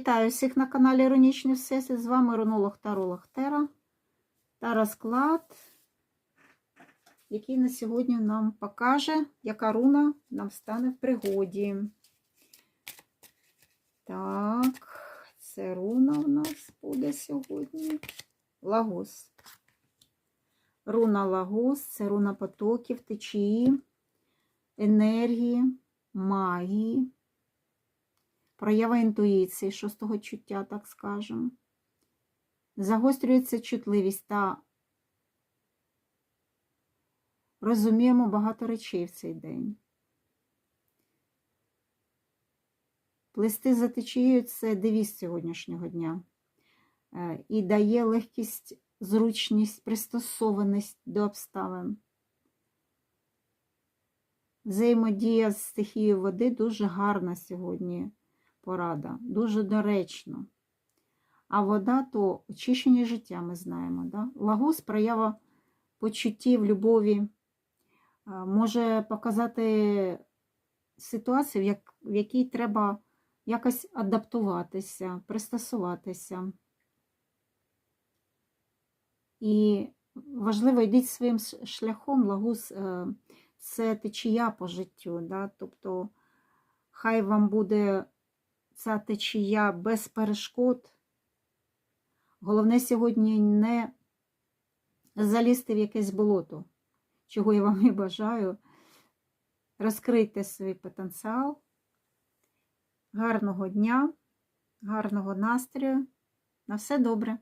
Вітаю всіх на каналі Іронічний Всесвіт. З вами Ронолог Таролог Тера та розклад, який на сьогодні нам покаже, яка руна нам стане в пригоді. Так, це руна у нас буде сьогодні. Лагос. Руна Лагос це руна потоків, течії, енергії, магії проява інтуїції, шостого чуття, так скажемо. Загострюється чутливість та розуміємо багато речей в цей день. Плести за течією це девіз сьогоднішнього дня Е, і дає легкість, зручність, пристосованість до обставин. Взаємодія з стихією води дуже гарна сьогодні порада, дуже доречно. А вода то очищення життя, ми знаємо. Да? Лагос проява почуттів, любові, може показати ситуацію, в, в якій треба якось адаптуватися, пристосуватися. І важливо, йдіть своїм шляхом, лагус е, це течія по життю. Да? Тобто, хай вам буде ця течія без перешкод. Головне сьогодні не залізти в якесь болото, чого я вам і бажаю. Розкрийте свій потенціал. Гарного дня, гарного настрою. На все добре!